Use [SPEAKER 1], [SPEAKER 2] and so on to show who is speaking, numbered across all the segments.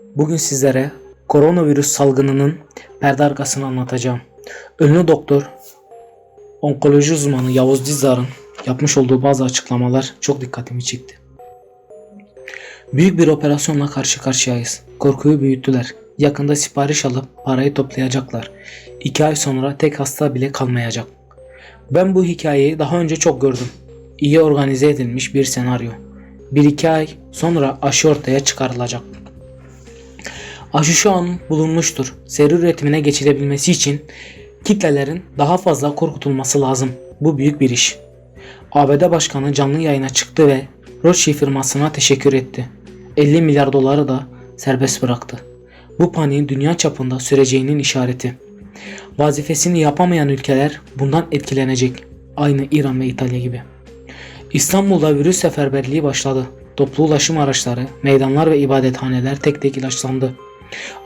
[SPEAKER 1] Bugün sizlere koronavirüs salgınının perde arkasını anlatacağım. Ünlü doktor, onkoloji uzmanı Yavuz Dizdar'ın yapmış olduğu bazı açıklamalar çok dikkatimi çekti. Büyük bir operasyonla karşı karşıyayız. Korkuyu büyüttüler. Yakında sipariş alıp parayı toplayacaklar. İki ay sonra tek hasta bile kalmayacak. Ben bu hikayeyi daha önce çok gördüm. İyi organize edilmiş bir senaryo. Bir iki ay sonra aşı ortaya çıkarılacak. Aşı şu an bulunmuştur. Seri üretimine geçilebilmesi için kitlelerin daha fazla korkutulması lazım. Bu büyük bir iş. ABD Başkanı canlı yayına çıktı ve Roche firmasına teşekkür etti. 50 milyar doları da serbest bıraktı. Bu paniğin dünya çapında süreceğinin işareti. Vazifesini yapamayan ülkeler bundan etkilenecek. Aynı İran ve İtalya gibi. İstanbul'da virüs seferberliği başladı. Toplu ulaşım araçları, meydanlar ve ibadethaneler tek tek ilaçlandı.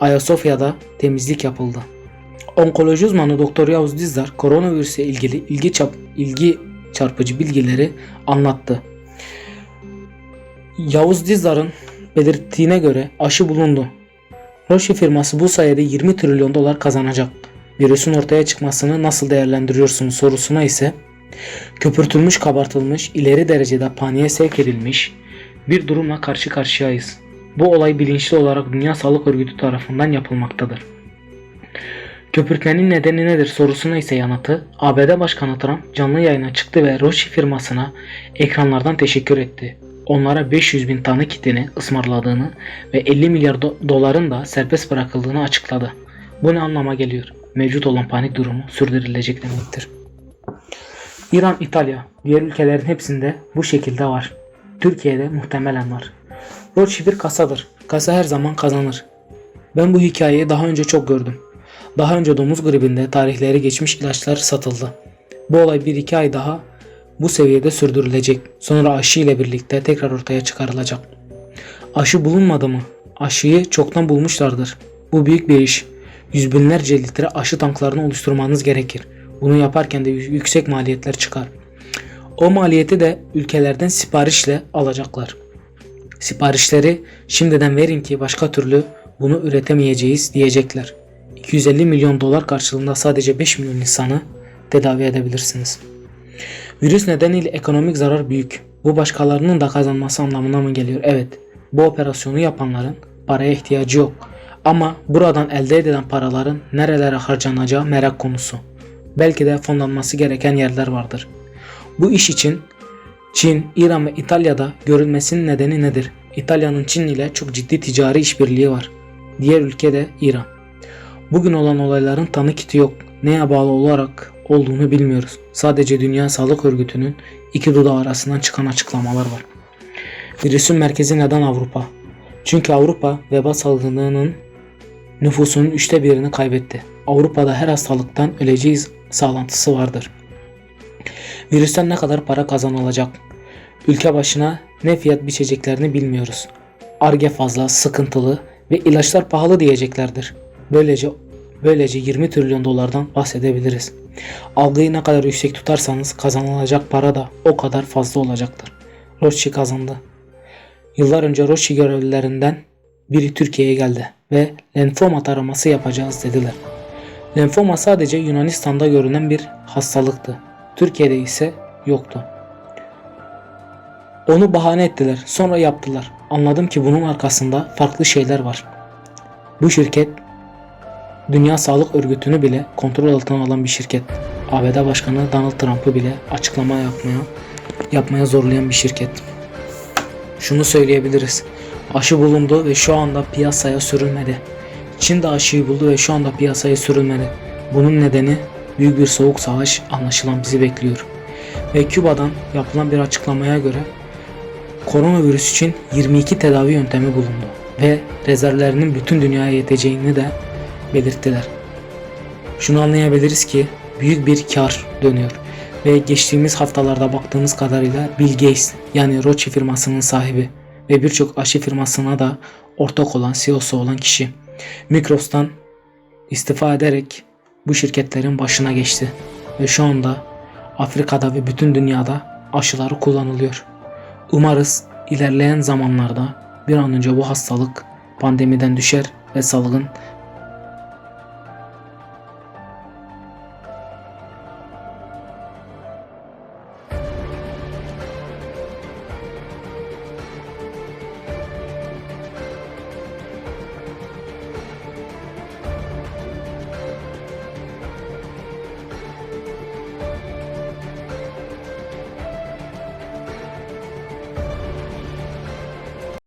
[SPEAKER 1] Ayasofya'da temizlik yapıldı. Onkoloji uzmanı Doktor Yavuz Dizdar koronavirüse ilgili ilgi, çap, ilgi çarpıcı bilgileri anlattı. Yavuz Dizdar'ın belirttiğine göre aşı bulundu. Roche firması bu sayede 20 trilyon dolar kazanacak. Virüsün ortaya çıkmasını nasıl değerlendiriyorsunuz sorusuna ise köpürtülmüş kabartılmış ileri derecede paniğe sevk edilmiş bir durumla karşı karşıyayız. Bu olay bilinçli olarak Dünya Sağlık Örgütü tarafından yapılmaktadır. Köpürtmenin nedeni nedir sorusuna ise yanıtı ABD Başkanı Trump canlı yayına çıktı ve Roche firmasına ekranlardan teşekkür etti. Onlara 500 bin tane kitini ısmarladığını ve 50 milyar do- doların da serbest bırakıldığını açıkladı. Bu ne anlama geliyor? Mevcut olan panik durumu sürdürülecek demektir. İran, İtalya, diğer ülkelerin hepsinde bu şekilde var. Türkiye'de muhtemelen var. Roche bir kasadır. Kasa her zaman kazanır. Ben bu hikayeyi daha önce çok gördüm. Daha önce domuz gribinde tarihleri geçmiş ilaçlar satıldı. Bu olay 1-2 ay daha bu seviyede sürdürülecek. Sonra aşı ile birlikte tekrar ortaya çıkarılacak. Aşı bulunmadı mı? Aşıyı çoktan bulmuşlardır. Bu büyük bir iş. Yüz binlerce litre aşı tanklarını oluşturmanız gerekir. Bunu yaparken de yü- yüksek maliyetler çıkar. O maliyeti de ülkelerden siparişle alacaklar. Siparişleri şimdiden verin ki başka türlü bunu üretemeyeceğiz diyecekler. 250 milyon dolar karşılığında sadece 5 milyon insanı tedavi edebilirsiniz. Virüs nedeniyle ekonomik zarar büyük. Bu başkalarının da kazanması anlamına mı geliyor? Evet. Bu operasyonu yapanların paraya ihtiyacı yok. Ama buradan elde edilen paraların nerelere harcanacağı merak konusu. Belki de fonlanması gereken yerler vardır. Bu iş için Çin, İran ve İtalya'da görülmesinin nedeni nedir? İtalya'nın Çin ile çok ciddi ticari işbirliği var. Diğer ülke de İran. Bugün olan olayların tanı kiti yok. Neye bağlı olarak olduğunu bilmiyoruz. Sadece Dünya Sağlık Örgütü'nün iki dudağı arasından çıkan açıklamalar var. Virüsün merkezi neden Avrupa? Çünkü Avrupa veba salgınının nüfusunun üçte birini kaybetti. Avrupa'da her hastalıktan öleceğiz sağlantısı vardır. Virüsten ne kadar para kazanılacak? Ülke başına ne fiyat biçeceklerini bilmiyoruz. Arge fazla, sıkıntılı ve ilaçlar pahalı diyeceklerdir. Böylece böylece 20 trilyon dolardan bahsedebiliriz. Algıyı ne kadar yüksek tutarsanız kazanılacak para da o kadar fazla olacaktır. Roche kazandı. Yıllar önce Roche görevlilerinden biri Türkiye'ye geldi ve lenfoma taraması yapacağız dediler. Lenfoma sadece Yunanistan'da görünen bir hastalıktı. Türkiye'de ise yoktu. Onu bahane ettiler. Sonra yaptılar. Anladım ki bunun arkasında farklı şeyler var. Bu şirket Dünya Sağlık Örgütü'nü bile kontrol altına alan bir şirket. ABD Başkanı Donald Trump'ı bile açıklama yapmaya yapmaya zorlayan bir şirket. Şunu söyleyebiliriz. Aşı bulundu ve şu anda piyasaya sürülmedi. Çin de aşıyı buldu ve şu anda piyasaya sürülmedi. Bunun nedeni büyük bir soğuk savaş anlaşılan bizi bekliyor. Ve Küba'dan yapılan bir açıklamaya göre koronavirüs için 22 tedavi yöntemi bulundu ve rezervlerinin bütün dünyaya yeteceğini de belirttiler. Şunu anlayabiliriz ki büyük bir kar dönüyor ve geçtiğimiz haftalarda baktığımız kadarıyla Bill Gates yani Roche firmasının sahibi ve birçok aşı firmasına da ortak olan CEO'su olan kişi Micros'tan istifa ederek bu şirketlerin başına geçti ve şu anda Afrika'da ve bütün dünyada aşıları kullanılıyor. Umarız ilerleyen zamanlarda bir an önce bu hastalık pandemiden düşer ve salgın